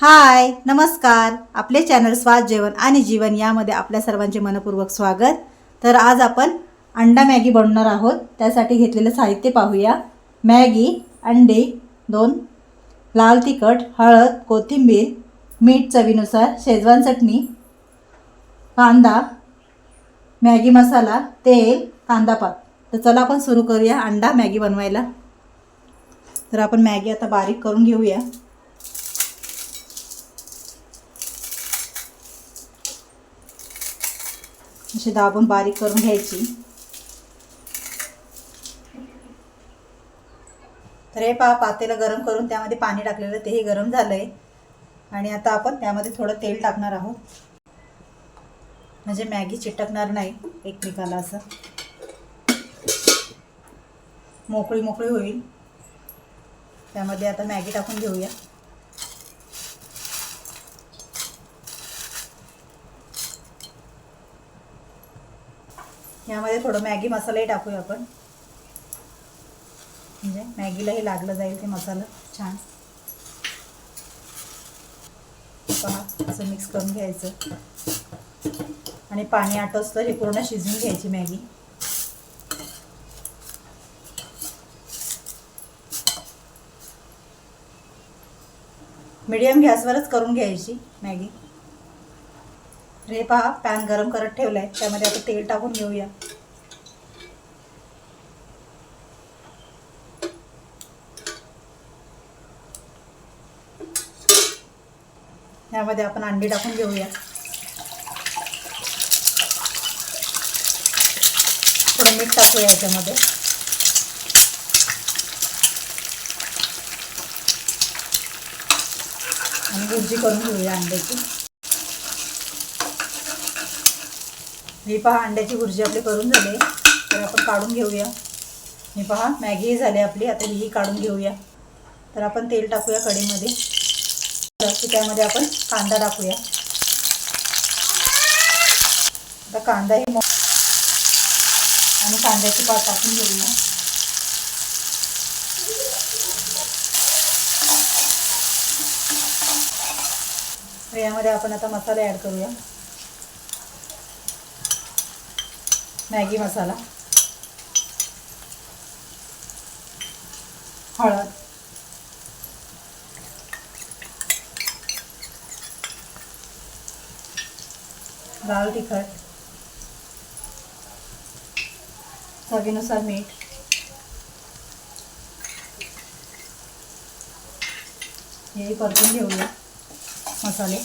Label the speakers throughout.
Speaker 1: हाय नमस्कार. आपले चॅनल स्वाद जेवण आणि जीवन यामध्ये आपल्या सर्वांचे मनपूर्वक स्वागत. तर आज आपण अंडा मॅगी बनवणार आहोत. त्यासाठी घेतलेलं साहित्य पाहूया. मॅगी अंडे दोन. लाल तिखट हळद कोथिंबीर मीठ चवीनुसार शेजवान चटणी कांदा मॅगी मसाला तेल कांदा पात. तर चला आपण सुरू करूया अंडा मॅगी बनवायला. तर आपण मॅगी आता बारीक करून घेऊया. अशी दाबून बारीक करून घ्यायची. तर हे पहा पातेलं गरम करून त्यामध्ये पाणी टाकलेलं तेही गरम झालंय. आणि आता आपण त्यामध्ये थोडं तेल टाकणार आहोत. म्हणजे मॅगी चिटकणार नाही एकमेकाला असं. मोकळी मोकळी होईल. त्यामध्ये आता मॅगी टाकून घेऊया. यामध्ये थोडं मॅगी मसालाही टाकूया आपण. म्हणजे मॅगीलाही लागलं जाईल ते मसाला छान. पहा असं मिक्स करून घ्यायचं. आणि पाणी आटोस हे पूर्ण शिजवून घ्यायची मॅगी. मीडियम गॅसवरच करून घ्यायची मॅगी. हे पहा पॅन गरम करत ठेवलाय. त्यामध्ये आता तेल टाकून घेऊया. यामध्ये आपण अंडी टाकून घेऊया. थोडं मीठ टाकूया याच्यामध्ये. आणि भुर्जी करून घेऊया अंड्याची. ही पहा अंड्याची भुर्जी आपली करून झाली. तर आपण काढून घेऊया. मी पहा मॅगीही झाली आपली. आता हीही काढून घेऊया. तर आपण तेल टाकूया कढईमध्ये. की त्यामध्ये आपण कांदा टाकूया. आता कांदाही मो आणि कांद्याची पात टाकून घेऊया. यामध्ये आपण आता मसाला ॲड करूया. मॅगी मसाला हळद लाल तिखट चवीनुसार मीठ हे परतून घेऊया मसाले.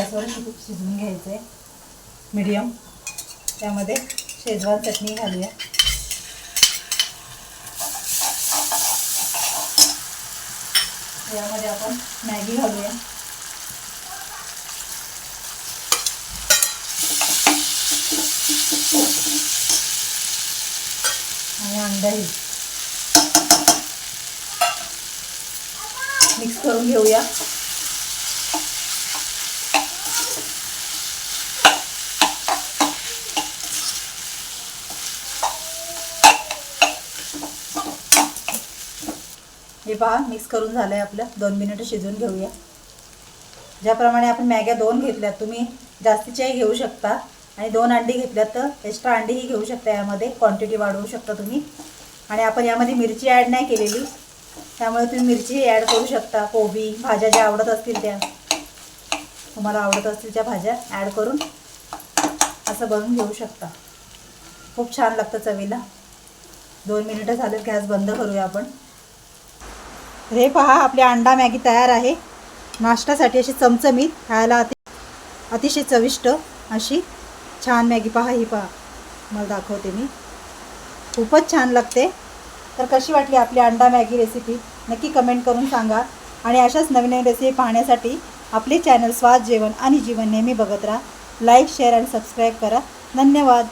Speaker 1: गॅसवर शिजवून घ्यायचं. आहे मिडियम त्यामध्ये शेजवान चटणी घालूया. यामध्ये आपण मॅगी घालूया. आणि अंडाही. मिक्स करून घेऊया. हे पहा मिक्स करून झालं आहे आपलं. दोन मिनिटं शिजवून घेऊया. ज्याप्रमाणे आपण मॅग्या दोन घेतल्यात तुम्ही जास्तीच्याही घेऊ शकता. आणि दोन अंडी घेतल्यात तर एक्स्ट्रा अंडीही घेऊ शकता यामध्ये. क्वांटिटी वाढवू शकता तुम्ही. आणि आपण यामध्ये मिरची ॲड नाही केलेली. त्यामुळे तुम्ही मिरचीही ॲड करू शकता. कोबी भाज्या ज्या आवडत असतील त्या. तुम्हाला आवडत असतील त्या भाज्या ॲड करून असं बनवून घेऊ शकता. खूप छान लागतं चवीला. दोन मिनिटं झालं गॅस बंद करूया आपण. हे पहा आपली अंडा मॅगी तयार आहे. नाश्त्यासाठी अशी चमचमीत खायला अति अतिशय चविष्ट अशी छान मॅगी पहा ही पहा. मला दाखवते मी. खूपच छान लागते. तर कशी वाटली आपली अंडा मॅगी रेसिपी नक्की कमेंट करून सांगा. आणि अशाच नवीन नवीन रेसिपी पाहण्यासाठी आपले चॅनल स्वाद जेवण आणि जीवन नेहमी बघत राहा. लाईक शेअर आणि सबस्क्राईब करा. धन्यवाद.